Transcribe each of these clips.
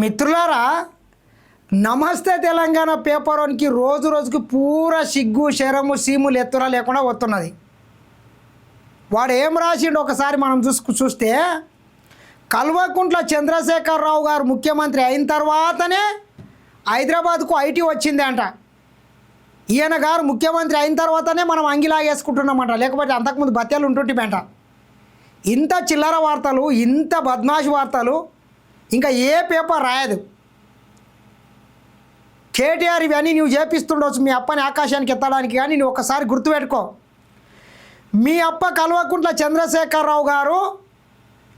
మిత్రులారా నమస్తే తెలంగాణ పేపర్ వన్కి రోజు రోజుకి పూరా సిగ్గు శరము సీములు ఎత్తురా లేకుండా వస్తున్నది. వాడు ఏం రాసిండు ఒకసారి మనం చూసుకు చూస్తే కల్వకుంట్ల చంద్రశేఖరరావు గారు ముఖ్యమంత్రి అయిన తర్వాతనే హైదరాబాద్కు ఐటీ వచ్చింది అంట ఈయన గారు ముఖ్యమంత్రి అయిన తర్వాతనే మనం అంగిలాగేసుకుంటున్నామంట లేకపోతే అంతకుముందు బత్యాలు ఉంటుంటిమంట. ఇంత చిల్లర వార్తలు ఇంత బద్మాష్ వార్తలు ఇంకా ఏ పేపర్ రాయదు. కేటీఆర్ ఇవన్నీ నువ్వు చేపిస్తుండొచ్చు మీ అప్పని ఆకాశానికి ఎత్తడానికి కానీ నువ్వు ఒకసారి గుర్తుపెట్టుకో. మీ అప్ప కల్వకుంట్ల చంద్రశేఖరరావు గారు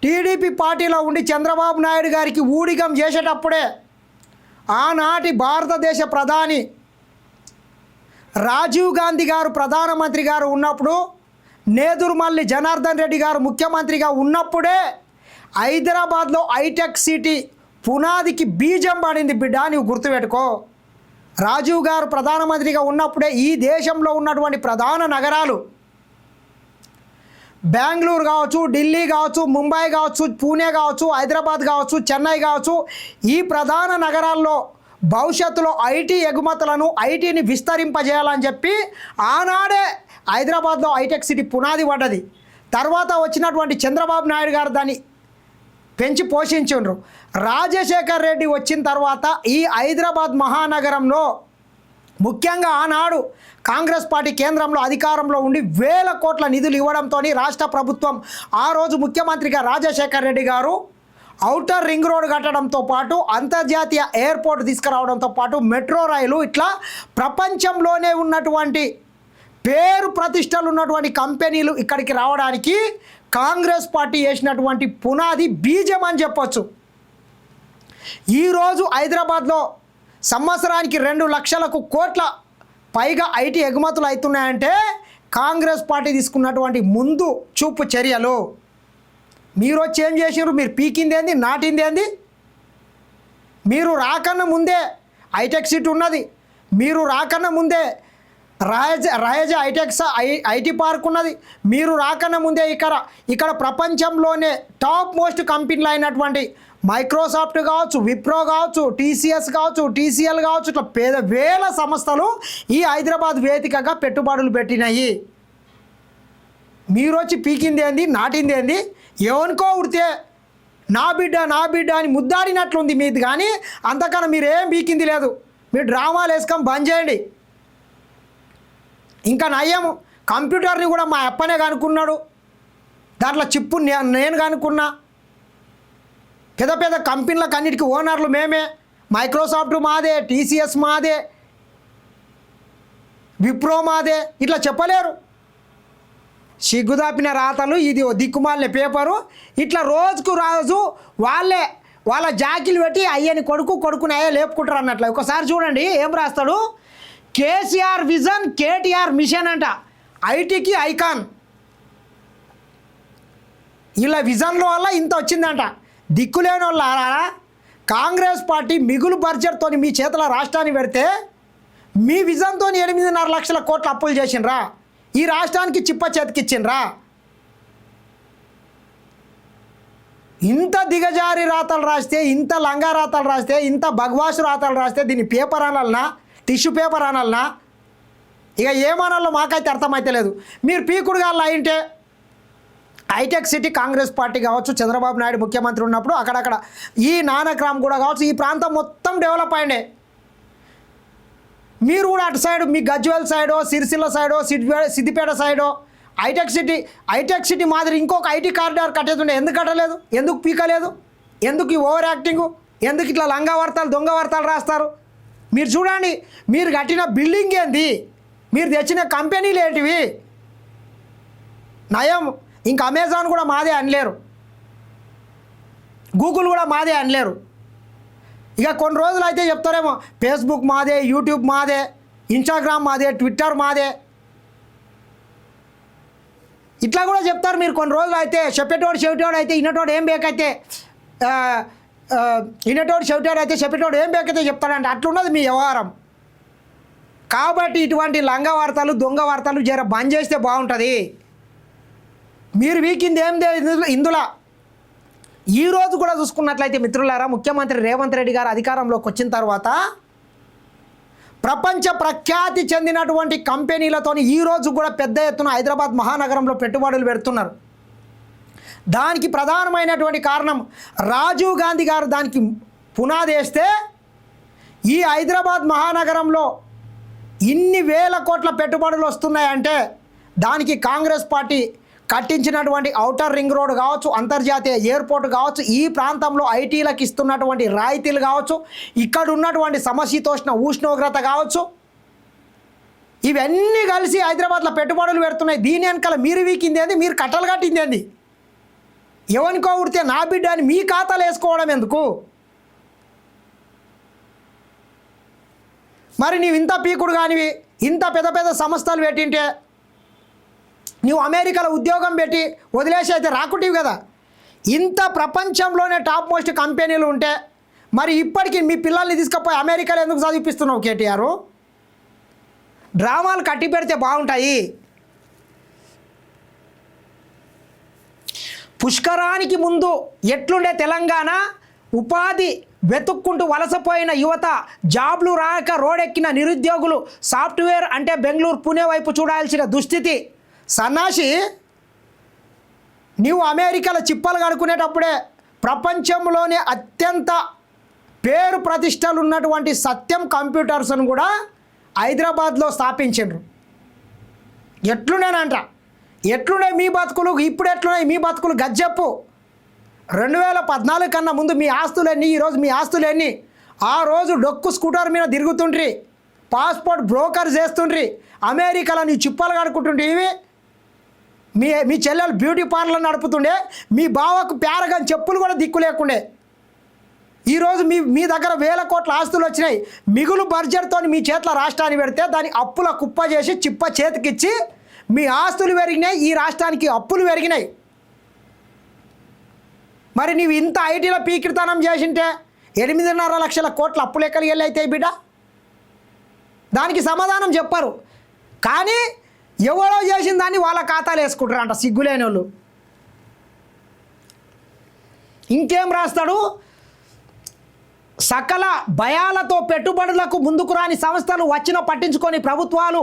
టీడీపీ పార్టీలో ఉండి చంద్రబాబు నాయుడు గారికి ఊడిగం చేసేటప్పుడే ఆనాటి భారతదేశ ప్రధాని రాజీవ్ గాంధీ గారు ప్రధానమంత్రి గారు ఉన్నప్పుడు నేదురుమల్లి జనార్దన్ రెడ్డి గారు ముఖ్యమంత్రిగా ఉన్నప్పుడే హైదరాబాద్లో హైటెక్ సిటీ పునాదికి బీజం పడింది బిడ్డ నువ్వు గుర్తుపెట్టుకో. రాజీవ్ గారు ప్రధానమంత్రిగా ఉన్నప్పుడే ఈ దేశంలో ఉన్నటువంటి ప్రధాన నగరాలు బెంగళూరు కావచ్చు ఢిల్లీ కావచ్చు ముంబై కావచ్చు పూణే కావచ్చు హైదరాబాద్ కావచ్చు చెన్నై కావచ్చు ఈ ప్రధాన నగరాల్లో భవిష్యత్తులో ఐటీ ఎగుమతులను ఐటీని విస్తరింపజేయాలని చెప్పి ఆనాడే హైదరాబాద్లో హైటెక్ సిటీ పునాది పడ్డది. తర్వాత వచ్చినటువంటి చంద్రబాబు నాయుడు గారు దాన్ని పెంచి పోషించుండ్రు. రాజశేఖర్ రెడ్డి వచ్చిన తర్వాత ఈ హైదరాబాద్ మహానగరంలో ముఖ్యంగా ఆనాడు కాంగ్రెస్ పార్టీ కేంద్రంలో అధికారంలో ఉండి వేల కోట్ల నిధులు ఇవ్వడంతో రాష్ట్ర ప్రభుత్వం ఆ రోజు ముఖ్యమంత్రిగా రాజశేఖర్ రెడ్డి గారు ఔటర్ రింగ్ రోడ్ కట్టడంతో పాటు అంతర్జాతీయ ఎయిర్పోర్ట్ తీసుకురావడంతో పాటు మెట్రో రైలు ఇట్లా ప్రపంచంలోనే ఉన్నటువంటి పేరు ప్రతిష్టలు ఉన్నటువంటి కంపెనీలు ఇక్కడికి రావడానికి కాంగ్రెస్ పార్టీ వేసినటువంటి పునాది బీజం అని చెప్పొచ్చు. ఈరోజు హైదరాబాద్లో సంవత్సరానికి రెండు లక్షలకు కోట్ల పైగా ఐటీ ఎగుమతులు అవుతున్నాయంటే కాంగ్రెస్ పార్టీ తీసుకున్నటువంటి ముందు చూపు చర్యలు. మీరు వచ్చి ఏం చేసారు మీరు పీకింది ఏంది? నాటింది ఏంది? మీరు రాకన్నా ముందే హైటెక్ సీట్ ఉన్నది. మీరు రాకన్నా ముందే రాయజ రాయజ ఐటెక్స్ ఐ ఐటీ పార్క్ ఉన్నది. మీరు రాకన్నా ముందే ఇక్కడ ఇక్కడ ప్రపంచంలోనే టాప్ మోస్ట్ కంపెనీలు అయినటువంటి మైక్రోసాఫ్ట్ కావచ్చు విప్రో కావచ్చు టీసీఎస్ కావచ్చు టీసీఎల్ కావచ్చు ఇట్లా పేద వేల సంస్థలు ఈ హైదరాబాద్ వేదికగా పెట్టుబడులు పెట్టినాయి. మీరు వచ్చి పీకింది ఏంది నాటింది ఏంది? ఎవరికో ఉడితే నా బిడ్డ నా బిడ్డ అని ముద్దాడినట్లుంది మీది కానీ అంతకన్నా మీరేం పీకింది లేదు. మీరు డ్రామాలు వేసుకొని బంద్ చేయండి. ఇంకా నయ్యము. కంప్యూటర్ని కూడా మా అప్పనే కనుక్కున్నాడు. దాంట్లో చిప్పు నేను కనుక్కున్నా. పెద్ద పెద్ద కంపెనీలకు అన్నిటికీ ఓనర్లు మేమే. మైక్రోసాఫ్ట్ మాదే టీసీఎస్ మాదే విప్రో మాదే. ఇట్లా చెప్పలేరు. సిగ్గుదాపిన రాతలు ఇది దిక్కుమాలిన పేపరు. ఇట్లా రోజుకు రోజు వాళ్ళే వాళ్ళ జాకిలు పెట్టి అయ్యని కొడుకు కొడుకుని అయ్యే లేపుకుంటారు అన్నట్లు. ఒకసారి చూడండి ఏం రాస్తాడు? కేసీఆర్ విజన్ కేటీఆర్ మిషన్ అంట. ఐటీకి ఐకాన్. ఇలా విజన్ల వల్ల ఇంత వచ్చిందంట. దిక్కులేని వాళ్ళ కాంగ్రెస్ పార్టీ మిగులు బడ్జెట్తో మీ చేతుల రాష్ట్రాన్ని పెడితే మీ విజన్తో ఎనిమిదిన్నర లక్షల కోట్ల అప్పులు చేసిండ్రా. ఈ రాష్ట్రానికి చిప్ప చేతికిచ్చిండ్రా. ఇంత దిగజారి రాతలు రాస్తే ఇంత లంగా రాతలు రాస్తే ఇంత భగవాసు రాతలు రాస్తే దీన్ని పేపర్ అనాలనా? టిష్యూ పేపర్ అనాలనా? ఇక ఏమనాలో మాకైతే అర్థమైతే లేదు. మీరు పీకుడుగాళ్ళు అయింటే హైటెక్ సిటీ కాంగ్రెస్ పార్టీ కావచ్చు చంద్రబాబు నాయుడు ముఖ్యమంత్రి ఉన్నప్పుడు అక్కడక్కడ ఈ నానక్రామ్ కూడా కావచ్చు ఈ ప్రాంతం మొత్తం డెవలప్ అయిండే. మీరు కూడా అటు సైడ్ మీ గజ్వేల్ సైడో సిరిసిల్ల సైడో సిద్దిపేట సిద్దిపేట సైడో హైటెక్ సిటీ హైటెక్ సిటీ మాదిరి ఇంకొక ఐటీ కారిడార్ కట్టేది ఎందుకు కట్టలేదు? ఎందుకు పీకలేదు? ఎందుకు ఈ ఓవర్ యాక్టింగు? ఎందుకు ఇట్లా లంగా వార్తలు దొంగ వార్తలు రాస్తారు? మీరు చూడండి మీరు కట్టిన బిల్డింగ్ ఏంది? మీరు తెచ్చిన కంపెనీలు ఏంటివి? నయం. ఇంకా అమెజాన్ కూడా మాదే అనలేరు. గూగుల్ కూడా మాదే అనలేరు. ఇక కొన్ని రోజులు అయితే చెప్తారేమో ఫేస్బుక్ మాదే యూట్యూబ్ మాదే ఇన్స్టాగ్రామ్ మాదే ట్విట్టర్ మాదే. ఇట్లా కూడా చెప్తారు మీరు కొన్ని రోజులు అయితే చెప్పేటోడు చెవిటోడు అయితే ఇన్నటోడు ఏం బేకైతే ఆ, ఆ, చెవిటోడు అయితే చెప్పేటోడు ఏం బెక్కితే చెప్తాడంటే అట్లున్నది మీ వ్యవహారం. కాబట్టి ఇటువంటి లంగ వార్తలు దొంగ వార్తలు జర బంద్ చేస్తే బాగుంటుంది. మీరు వీకింది ఏం లేదు ఇందులో? ఈ రోజు కూడా చూసుకున్నట్లయితే మిత్రులారా ముఖ్యమంత్రి రేవంత్ రెడ్డి గారు అధికారంలోకి వచ్చిన తర్వాత ప్రపంచ ప్రఖ్యాతి చెందినటువంటి కంపెనీలతో ఈ రోజు కూడా పెద్ద ఎత్తున హైదరాబాద్ మహానగరంలో పెట్టుబడులు పెడుతున్నారు. దానికి ప్రధానమైనటువంటి కారణం రాజీవ్ గాంధీ గారు దానికి పునాది వేస్తే ఈ హైదరాబాద్ మహానగరంలో ఇన్ని వేల కోట్ల పెట్టుబడులు వస్తున్నాయంటే దానికి కాంగ్రెస్ పార్టీ కట్టించినటువంటి ఔటర్ రింగ్ రోడ్ కావచ్చు అంతర్జాతీయ ఎయిర్పోర్ట్ కావచ్చు ఈ ప్రాంతంలో ఐటీలకు ఇస్తున్నటువంటి రాయితీలు కావచ్చు ఇక్కడ ఉన్నటువంటి సమశీతోష్ణ ఉష్ణోగ్రత కావచ్చు ఇవన్నీ కలిసి హైదరాబాద్లో పెట్టుబడులు పెడుతున్నాయి. దీని వెనకాల మీరు వీకింది ఏంది? మీరు కట్టలు కట్టింది ఏంది? ఎవరికో ఉడితే నా బిడ్డ అని మీ ఖాతాలు వేసుకోవడం ఎందుకు? మరి నీవు ఇంత పీకుడు కానివి ఇంత పెద్ద పెద్ద సంస్థలు పెట్టింటే నువ్వు అమెరికాలో ఉద్యోగం పెట్టి వదిలేసి అయితే రాకుటివి కదా. ఇంత ప్రపంచంలోనే టాప్ మోస్ట్ కంపెనీలు ఉంటే మరి ఇప్పటికీ మీ పిల్లల్ని తీసుకుపోయి అమెరికాలో ఎందుకు చదివిపిస్తున్నావు కేటీఆర్? డ్రామాలు కట్టి పెడితే బాగుంటాయి. పుష్కరానికి ముందు ఎట్లుండే తెలంగాణ? ఉపాధి వెతుక్కుంటూ వలసపోయిన యువత జాబ్లు రాక రోడెక్కిన నిరుద్యోగులు సాఫ్ట్వేర్ అంటే బెంగళూరు పుణే వైపు చూడాల్సిన దుస్థితి. సన్నాసి నీవు అమెరికాలో చిప్పలు కడుకునేటప్పుడే ప్రపంచంలోనే అత్యంత పేరు ప్రతిష్టలు ఉన్నటువంటి సత్యం కంప్యూటర్స్ను కూడా హైదరాబాద్లో స్థాపించిండ్రు. ఎట్లునేనంట ఎట్లున్నాయి మీ బతుకులు? ఇప్పుడు ఎట్లున్నాయి మీ బతుకులు? గజ్జెప్పు రెండు వేల పద్నాలుగు కన్నా ముందు మీ ఆస్తులన్నీ ఈరోజు మీ ఆస్తులు ఆ రోజు డొక్కు స్కూటర్ మీద తిరుగుతుండ్రి. Passport broker చేస్తుండ్రి. అమెరికాలో నీ చిప్పలు కడుక్కుంటుండ్రి. ఇవి మీ మీ చెల్లెలు బ్యూటీ పార్లర్ నడుపుతుండే. మీ బావకు పేరగాని చెప్పులు కూడా దిక్కు లేకుండే. ఈరోజు మీ మీ దగ్గర వేల కోట్ల ఆస్తులు వచ్చినాయి. మిగులు బర్జర్తో మీ చేతిలో రాష్ట్రాన్ని పెడితే దాని అప్పుల కుప్ప చేసి చిప్ప చేతికిచ్చి మీ ఆస్తులు పెరిగినాయి ఈ రాష్ట్రానికి అప్పులు పెరిగినాయి. మరి నీవు ఇంత ఐటీలో పీకిరితనం చేసింటే ఎనిమిదిన్నర లక్షల కోట్ల అప్పులు ఎక్కడికి వెళ్ళి బిడ్డ? దానికి సమాధానం చెప్పరు. కానీ ఎవరో చేసిన దాన్ని వాళ్ళ ఖాతాలు వేసుకుంటారంట సిగ్గులేని వాళ్ళు ఇంకేం రాస్తాడు? సకల భయాలతో పెట్టుబడులకు ముందుకు రాని సంస్థలు వచ్చిన పట్టించుకొని ప్రభుత్వాలు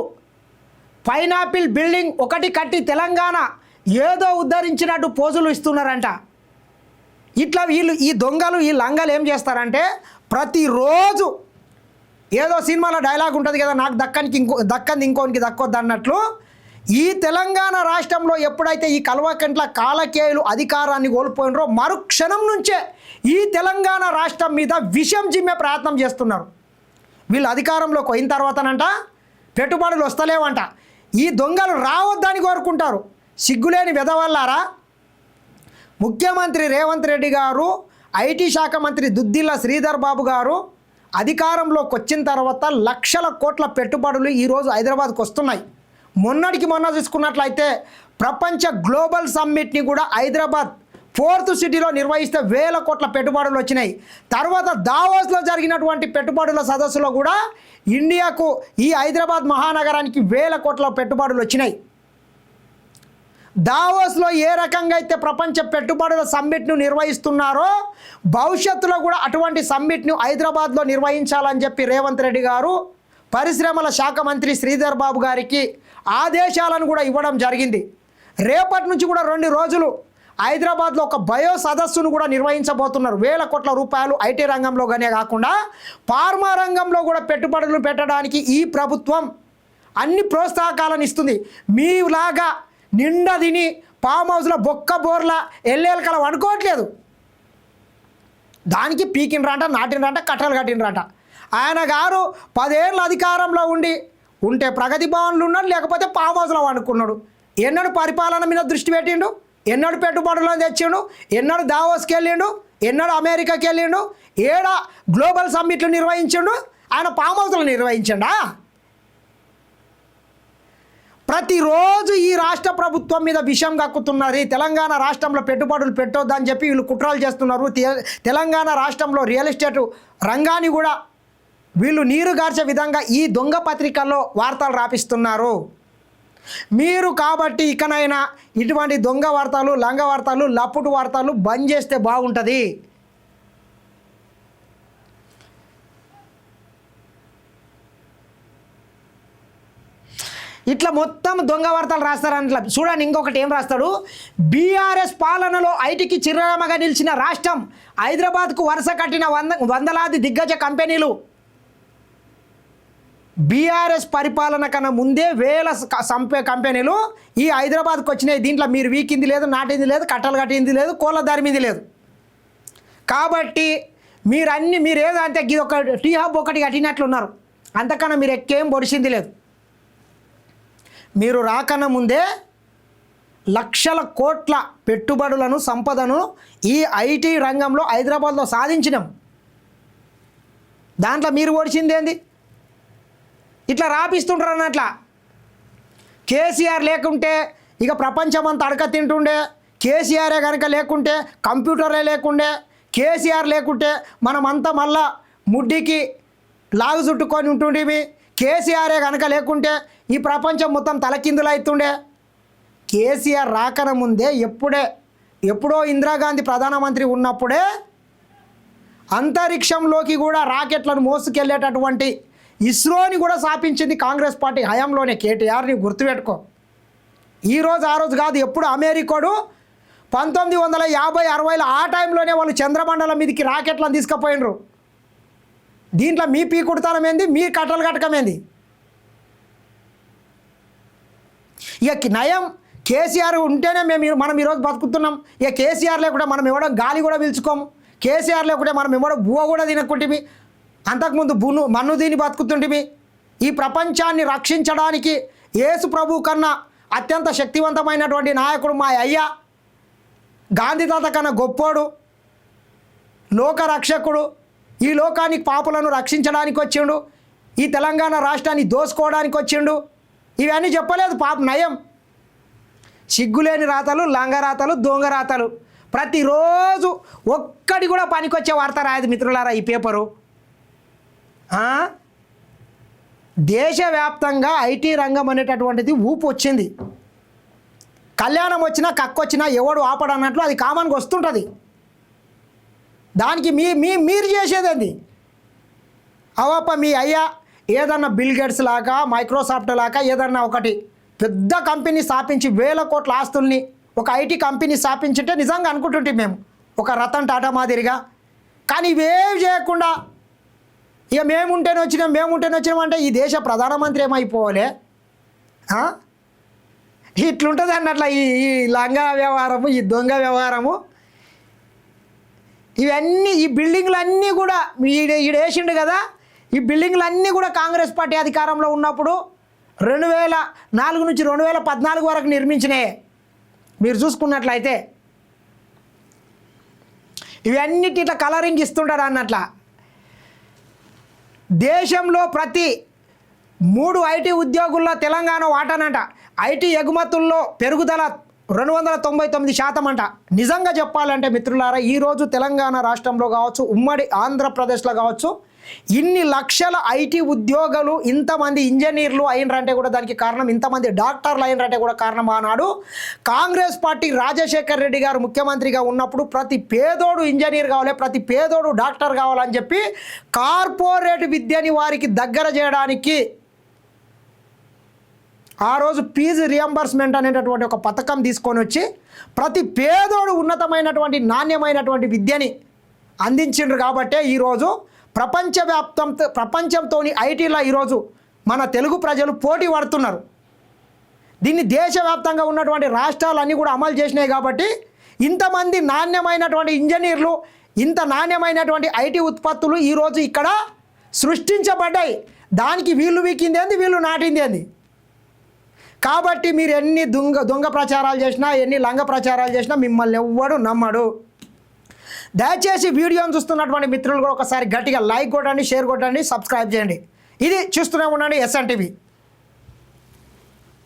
పైనాపిల్ బిల్డింగ్ ఒకటి కట్టి తెలంగాణ ఏదో ఉద్ధరించినట్టు పోజులు ఇస్తున్నారంట. ఇట్లా వీళ్ళు ఈ దొంగలు ఈ లంగలు ఏం చేస్తారంటే ప్రతిరోజు ఏదో సినిమాలో డైలాగ్ ఉంటుంది కదా నాకు దక్కనికి ఇంకో దక్కంది ఇంకోనికి దక్కొద్దు అన్నట్లు ఈ తెలంగాణ రాష్ట్రంలో ఎప్పుడైతే ఈ కల్వకంట్ల కాలకేయులు అధికారాన్ని కోల్పోయినరో మరుక్షణం నుంచే ఈ తెలంగాణ రాష్ట్రం మీద విషం జిమ్మే ప్రయత్నం చేస్తున్నారు. వీళ్ళు అధికారంలోకి పోయిన తర్వాతనంట పెట్టుబడులు వస్తలేవంట. ఈ దొంగలు రావద్దని కోరుకుంటారు. సిగ్గులేని విధవల్లారా? ముఖ్యమంత్రి రేవంత్ రెడ్డి గారు ఐటీ శాఖ మంత్రి దుద్దిల్ల శ్రీధర్ బాబు గారు అధికారంలోకి వచ్చిన తర్వాత లక్షల కోట్ల పెట్టుబడులు ఈరోజు హైదరాబాద్కు వస్తున్నాయి. మొన్నటికి మొన్న చూసుకున్నట్లయితే ప్రపంచ గ్లోబల్ సమ్మిట్ని కూడా హైదరాబాద్ ఫోర్త్ సిటీలో నిర్వహిస్తే వేల కోట్ల పెట్టుబడులు వచ్చినాయి. తర్వాత దావోస్లో జరిగినటువంటి పెట్టుబడుల సదస్సులో కూడా ఇండియాకు ఈ హైదరాబాద్ మహానగరానికి వేల కోట్ల పెట్టుబడులు వచ్చినాయి. దావోస్లో ఏ రకంగా అయితే ప్రపంచ పెట్టుబడుల సమ్మిట్ను నిర్వహిస్తున్నారో భవిష్యత్తులో కూడా అటువంటి సమ్మిట్ను హైదరాబాద్లో నిర్వహించాలని చెప్పి రేవంత్ రెడ్డి గారు పరిశ్రమల శాఖ మంత్రి శ్రీధర్ బాబు గారికి ఆదేశాలను కూడా ఇవ్వడం జరిగింది. రేపటి నుంచి కూడా రెండు రోజులు హైదరాబాద్లో ఒక బయో సదస్సును కూడా నిర్వహించబోతున్నారు. వేల కోట్ల రూపాయలు ఐటీ రంగంలోగానే కాకుండా ఫార్మా రంగంలో కూడా పెట్టుబడులు పెట్టడానికి ఈ ప్రభుత్వం అన్ని ప్రోత్సాహకాలను ఇస్తుంది. మీలాగా నిండా తిని ఫామ్ హౌస్లో బొక్క బోర్ల ఎల్లేలకల అనుకోవట్లేదు. దానికి పీకినరాట నాటినరాట కట్టలు కట్టినరాట ఆయన గారు పదేళ్ళ అధికారంలో ఉండి ఉంటే ప్రగతి భవన్లు ఉన్నాడు లేకపోతే ఫామ్ హౌస్లో అనుకున్నాడు ఎన్నడు పరిపాలన మీద దృష్టి పెట్టిండు. ఎన్నడు పెట్టుబడులు తెచ్చిండు ఎన్నడు దావోస్కి వెళ్ళిండు ఎన్నడు అమెరికాకి వెళ్ళిండు ఏడా గ్లోబల్ సమ్మిట్లు నిర్వహించిండు ఆయన పామౌతులు హౌస్లో నిర్వహించండా? ప్రతిరోజు ఈ రాష్ట్ర ప్రభుత్వం మీద విషయం కక్కుతున్నారు. తెలంగాణ రాష్ట్రంలో పెట్టుబడులు పెట్టొద్దని చెప్పి వీళ్ళు కుట్రలు చేస్తున్నారు. తె- తెలంగాణ రాష్ట్రంలో రియల్ ఎస్టేట్ రంగాన్ని కూడా వీళ్ళు నీరు గార్చే విధంగా ఈ దొంగ పత్రికల్లో వార్తలు రాపిస్తున్నారు. మీరు కాబట్టి ఇకనైనా ఇటువంటి దొంగ వార్తలు లంగ వార్తలు లప్పుటు వార్తలు బంద్ చేస్తే బాగుంటుంది. ఇట్లా మొత్తం దొంగ వార్తలు రాస్తారని చూడండి ఇంకొకటి ఏం రాస్తాడు? బీఆర్ఎస్ పాలనలో ఐటీకి చిరునామాగా నిలిచిన రాష్ట్రం హైదరాబాద్కు వరుస కట్టిన వంద వందలాది దిగ్గజ కంపెనీలు. బీఆర్ఎస్ పరిపాలన కన్నా ముందే వేల సంపే కంపెనీలు ఈ హైదరాబాద్కి వచ్చినాయి. దీంట్లో మీరు వీకింది లేదు నాటింది లేదు కట్టలు కట్టింది లేదు కోళ్ళ దారిమింది లేదు. కాబట్టి మీరు అన్ని మీరు ఏదంటే ఇది ఒక టీ హబ్ ఒకటి కట్టినట్లున్నారు. అంతకన్నా మీరు ఎక్కేం పొడిచింది లేదు. మీరు రాకన్నా ముందే లక్షల కోట్ల పెట్టుబడులను సంపదను ఈ ఐటీ రంగంలో హైదరాబాద్లో సాధించినాం. దాంట్లో మీరు ఓడిచింది ఏంది? ఇట్లా రాపిస్తుంటారు అన్నట్ల. కేసీఆర్ లేకుంటే ఇక ప్రపంచం అంతా అడక తింటుండే కేసీఆరే కనుక లేకుంటే కంప్యూటరే లేకుండే. కేసీఆర్ లేకుంటే మనమంతా మళ్ళా ముడ్డికి లాగు చుట్టుకొని ఉంటుండేవి కేసీఆరే కనుక లేకుంటే ఈ ప్రపంచం మొత్తం తలకిందులు అవుతుండే కేసీఆర్ రాకన ముందే ఎప్పుడే ఎప్పుడో ఇందిరాగాంధీ ప్రధానమంత్రి ఉన్నప్పుడే అంతరిక్షంలోకి కూడా రాకెట్లను మోసుకెళ్ళేటటువంటి ఇస్రోని కూడా స్థాపించింది కాంగ్రెస్ పార్టీ హయాంలోనే కేటీఆర్ని గుర్తుపెట్టుకో. ఈరోజు ఆ రోజు కాదు ఎప్పుడు అమెరికాడు పంతొమ్మిది వందల యాభై అరవైలో ఆ టైంలోనే వాళ్ళు చంద్రమండలం మీదకి రాకెట్లను తీసుకుపోయినరు. దీంట్లో మీ పీ ఏంది? మీ కట్టలు కట్టకమేంది ఇక నయం కేసీఆర్ ఉంటేనే మేము మనం ఈరోజు బతుకుతున్నాం. ఇక కేసీఆర్ లేకుండా మనం ఇవ్వడం గాలి కూడా పీల్చుకోము. కేసీఆర్ లేకుంటే మనం ఇవ్వడం బువ్వ కూడా తినకుంటిమి. అంతకుముందు బును మన్ను దీని బతుకుతుంటిమి. ఈ ప్రపంచాన్ని రక్షించడానికి యేసు ప్రభు కన్నా అత్యంత శక్తివంతమైనటువంటి నాయకుడు మా అయ్య గాంధీ తాత కన్నా గొప్పోడు లోక రక్షకుడు ఈ లోకానికి పాపులను రక్షించడానికి వచ్చిండు ఈ తెలంగాణ రాష్ట్రాన్ని దోసుకోవడానికి వచ్చిండు. ఇవన్నీ చెప్పలేదు పాప నయం. సిగ్గులేని రాతలు లంగరాతలు దొంగ రాతలు. ప్రతిరోజు ఒక్కడి కూడా పనికొచ్చే వార్త రాయదు మిత్రులారా ఈ పేపరు. దేశవ్యాప్తంగా ఐటీ రంగం అనేటటువంటిది ఊపు వచ్చింది. కళ్యాణం వచ్చినా కక్కొచ్చినా ఎవడు ఆపడన్నట్లు అది కామన్గా వస్తుంటుంది. దానికి మీ మీ మీరు చేసేది అవప్ప మీ అయ్యా ఏదన్నా బిల్ గేట్స్ లాగా మైక్రోసాఫ్ట్ లాగా ఏదన్నా ఒకటి పెద్ద కంపెనీ స్థాపించి వేల కోట్ల ఆస్తుల్ని ఒక ఐటీ కంపెనీ స్థాపించుంటే నిజంగా అనుకుంటుంటే మేము. ఒక రతన్ టాటా మాదిరిగా. కానీ ఇవేవి చేయకుండా ఇక మేముంటేనే వచ్చినాం మేముంటేనే వచ్చినాం అంటే ఈ దేశ ప్రధానమంత్రి ఏమైపోవాలి? ఇట్లుంటుంది అన్నట్ల ఈ ఈ లంగా వ్యవహారము ఈ దొంగ వ్యవహారము. ఇవన్నీ ఈ బిల్డింగ్లు అన్నీ కూడా ఈడ ఈడేసిండు కదా ఈ బిల్డింగ్లు అన్నీ కూడా కాంగ్రెస్ పార్టీ అధికారంలో ఉన్నప్పుడు రెండు వేల నాలుగు నుంచి రెండు వేల పద్నాలుగు వరకు నిర్మించినాయి. మీరు చూసుకున్నట్లయితే. ఇవన్నిటి ఇట్లా కలరింగ్ ఇస్తుంటారు అన్నట్ల. దేశంలో ప్రతి మూడు ఐటీ ఉద్యోగుల్లో తెలంగాణ వాటానంట. ఐటీ ఎగుమతుల్లో పెరుగుదల రెండు వందల తొంభై తొమ్మిది శాతం అంట నిజంగా చెప్పాలంటే మిత్రులారా ఈరోజు తెలంగాణ రాష్ట్రంలో కావచ్చు ఉమ్మడి ఆంధ్రప్రదేశ్లో కావచ్చు ఇన్ని లక్షల ఐటీ ఉద్యోగులు ఇంతమంది ఇంజనీర్లు అయినరంటే కూడా దానికి కారణం ఇంతమంది డాక్టర్లు అయినరంటే కూడా కారణం ఆనాడు. కాంగ్రెస్ పార్టీ రాజశేఖర్ రెడ్డి గారు ముఖ్యమంత్రిగా ఉన్నప్పుడు ప్రతి పేదోడు ఇంజనీర్ కావాలి ప్రతి పేదోడు డాక్టర్ కావాలని చెప్పి కార్పొరేట్ విద్యని వారికి దగ్గర చేయడానికి ఆ రోజు ఫీజు రియంబర్స్మెంట్ అనేటటువంటి ఒక పథకం తీసుకొని వచ్చి ప్రతి పేదోడు ఉన్నతమైనటువంటి నాణ్యమైనటువంటి విద్యని అందించిండ్రు కాబట్టే ఈరోజు ప్రపంచవ్యాప్తంతో ప్రపంచంతో ఐటీలో ఈరోజు మన తెలుగు ప్రజలు పోటీ పడుతున్నారు. దీన్ని దేశవ్యాప్తంగా ఉన్నటువంటి రాష్ట్రాలన్నీ కూడా అమలు చేసినాయి కాబట్టి ఇంతమంది నాణ్యమైనటువంటి ఇంజనీర్లు ఇంత నాణ్యమైనటువంటి ఐటీ ఉత్పత్తులు ఈరోజు ఇక్కడ సృష్టించబడ్డాయి. దానికి వీళ్ళు వీకిందేంది వీళ్ళు నాటిందేంది కాబట్టి మీరు ఎన్ని దొంగ దొంగ ప్రచారాలు చేసినా ఎన్ని లంగ ప్రచారాలు చేసినా మిమ్మల్ని ఎవ్వడు నమ్మడు. దయచేసి వీడియోని చూస్తున్నటువంటి మిత్రులు కూడా ఒకసారి గట్టిగా లైక్ కొట్టండి షేర్ కొట్టండి సబ్స్క్రైబ్ చేయండి. ఇది చూస్తూనే ఉండండి ఎస్ఎన్ టీవీ